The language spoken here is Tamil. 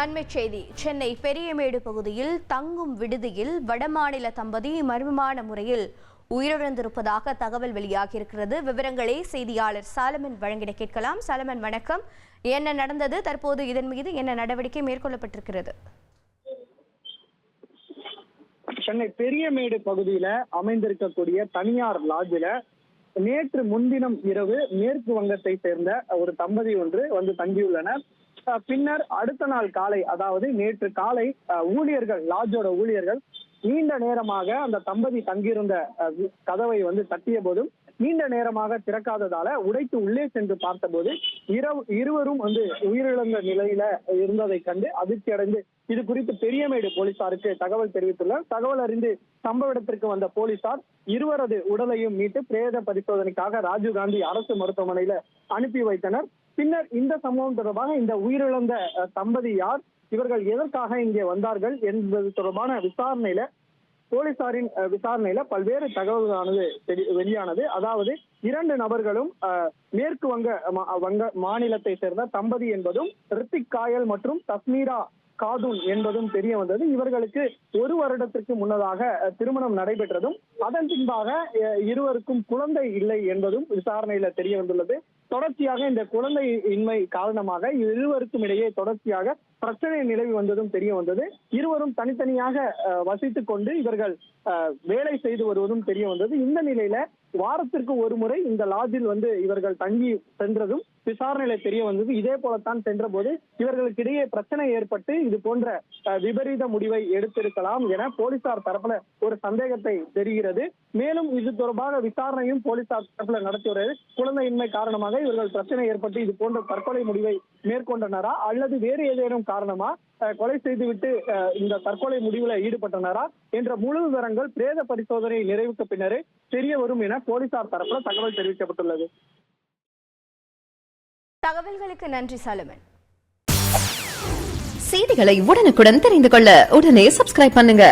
அண்மைச் செய்தி. சென்னை பெரியமேடு பகுதியில் தங்கும் விடுதியில் வடமாநில தம்பதி மர்மமான முறையில் உயிரிழந்திருப்பதாக தகவல் வெளியாகியிருக்கிறது. விவரங்களை செய்தியாளர் சாலமன் வழங்கிட கேட்கலாம். சாலமன் வணக்கம். என்ன நடந்தது? தற்போது இதன் மீது என்ன நடவடிக்கை மேற்கொள்ளப்பட்டிருக்கிறது? சென்னை பெரியமேடு பகுதியில அமைந்திருக்கக்கூடிய தனியார் லாட்ஜில நேற்று முன்தினம் இரவு மேற்கு வங்கத்தை சேர்ந்த ஒரு தம்பதி ஒன்று வந்து தங்கியுள்ளனர். பின்னர் அடுத்த நாள் காலை அதாவது நேற்று காலை ஊழியர்கள் லாட்ஜோட ஊழியர்கள் நீண்ட நேரமாக அந்த தம்பதி தங்கியிருந்த கதவை வந்து தட்டிய போதும் நீண்ட நேரமாக திறக்காததால உடைத்து உள்ளே சென்று பார்த்தபோது இரவு இருவரும் வந்து உயிரிழந்த நிலையில இருந்ததை கண்டு அதிர்ச்சி அடைந்து இது குறித்து பெரியமேடு போலீசாருக்கு தகவல் தெரிவித்துள்ளார். தகவல் அறிந்து சம்பவ இடத்திற்கு வந்த போலீசார் இருவரது உடலையும் மீட்டு பிரேத பரிசோதனைக்காக ராஜீவ்காந்தி அரசு மருத்துவமனையில அனுப்பி வைத்தனர். பின்னர் இந்த சம்பவம் தொடர்பாக இந்த உயிரிழந்த தம்பதி யார் இவர்கள் எதற்காக இங்கே வந்தார்கள் என்பது தொடர்பான விசாரணையில போலீசாரின் விசாரணையில பல்வேறு தகவல்களானது வெளியானது. அதாவது இரண்டு நபர்களும் மேற்கு வங்க மா- வங்க மாநிலத்தை சேர்ந்த தம்பதி என்பதும் ரித்திக் காயல் மற்றும் தஸ்மீரா காதூன் என்பதும் தெரிய வந்தது. இவர்களுக்கு ஒரு வருடத்திற்கு முன்னதாக திருமணம் நடைபெற்றதும் அதன் பின்பாக அஹ், இருவருக்கும் குழந்தை இல்லை என்பதும் விசாரணையில தெரிய வந்துள்ளது. தொடர்ச்சியாக இந்த குழந்தை இன்மை காரணமாக இருவருக்கும் இடையே தொடர்ச்சியாக பிரச்சனை நிலவி வந்ததும் தெரிய வந்தது. இருவரும் தனித்தனியாக அஹ், வசித்துக் கொண்டு இவர்கள் வேலை செய்து வருவதும் தெரிய வந்தது. இந்த நிலையில வாரத்திற்கு ஒரு முறை இந்த லாட்ஜில் வந்து இவர்கள் தங்கி சென்றதும் விசாரணையில தெரிய வந்தது இதே போலத்தான் சென்ற போது இவர்களுக்கு இடையே பிரச்சனை ஏற்பட்டு இது போன்ற விபரீத முடிவை எடுத்திருக்கலாம் என போலீசார் தரப்புல ஒரு சந்தேகத்தை தெரிகிறது. மேலும் இது தொடர்பாக விசாரணையும் போலீசார் தரப்புல நடத்தி வருகிறது. குழந்தையின்மை காரணமாக இவர்கள் பிரச்சனை ஏற்பட்டு இது போன்ற தற்கொலை முடிவை மேற்கொண்டனரா அல்லது வேறு ஏதேனும் காரணமா கொலை செய்துவிட்டு இந்த தற்கொலை முடிவுல ஈடுபட்டனரா என்ற முழு விவரங்கள் பிரேத பரிசோதனை நிறைவுக்கு பின்னரே தெரிய வரும் என போலீசார் தரப்புல தகவல் தெரிவிக்கப்பட்டுள்ளது. தகவல்களுக்கு நன்றி சலமன். செய்திகளை உடனுக்குடன் தெரிந்து கொள்ள உடனே சப்ஸ்கிரைப் பண்ணுங்க.